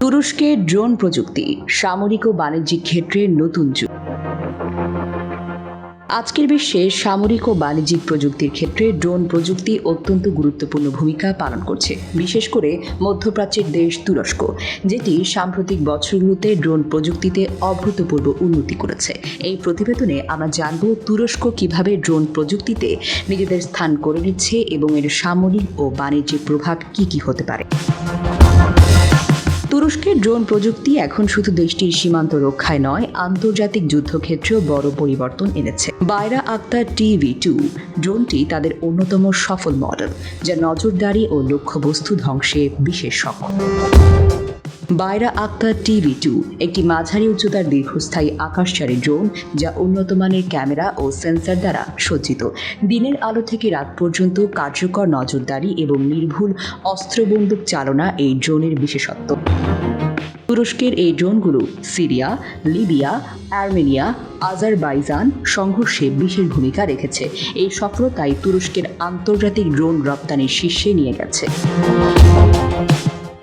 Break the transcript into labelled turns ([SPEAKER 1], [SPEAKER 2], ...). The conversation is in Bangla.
[SPEAKER 1] তুরস্কের ড্রোন প্রযুক্তি, সামরিক ও বাণিজ্যিক ক্ষেত্রে নতুন যুগ। আজকের বিশ্বে সামরিক ও বাণিজ্যিক প্রযুক্তির ক্ষেত্রে ড্রোন প্রযুক্তি অত্যন্ত গুরুত্বপূর্ণ ভূমিকা পালন করছে। বিশেষ করে মধ্যপ্রাচ্যের দেশ তুরস্ক, যেটি সাম্প্রতিক বছরগুলোতে ড্রোন প্রযুক্তিতে অভূতপূর্ব উন্নতি করেছে। এই প্রতিবেদনে আমরা জানব তুরস্ক কীভাবে ড্রোন প্রযুক্তিতে নিজেদের স্থান করে নিচ্ছে এবং এর সামরিক ও বাণিজ্যিক প্রভাব কি কি হতে পারে। তুরস্কের ড্রোন প্রযুক্তি এখন শুধু দেশটির সীমান্ত রক্ষায় নয়, আন্তর্জাতিক যুদ্ধক্ষেত্রেও বড় পরিবর্তন এনেছে। বাইরা আক্তার টিভি টু, ড্রোনটি তাদের অন্যতম সফল মডেল, যা নজরদারি ও লক্ষ্যবস্তু ধ্বংসে বিশেষ সক্ষম বাইরা আক্তার টিভি টু, একটি মাঝারি উচ্চতার দীর্ঘস্থায়ী আকাশচারী ড্রোন যা উন্নত মানের ক্যামেরা ও সেন্সর দ্বারা সজ্জিত। দিনের আলো থেকে রাত পর্যন্ত কার্যকর নজরদারি এবং নির্ভুল অস্ত্রবন্দুক চালনা এই ড্রোনের বিশেষত্ব। তুরস্কের এই ড্রোনগুলো সিরিয়া, লিবিয়া, আর্মেনিয়া, আজারবাইজান সংঘর্ষে বিশেষ ভূমিকা রেখেছে। এই সফলতাই তুরস্কের আন্তর্জাতিক ড্রোন রপ্তানির শীর্ষে নিয়ে গেছে।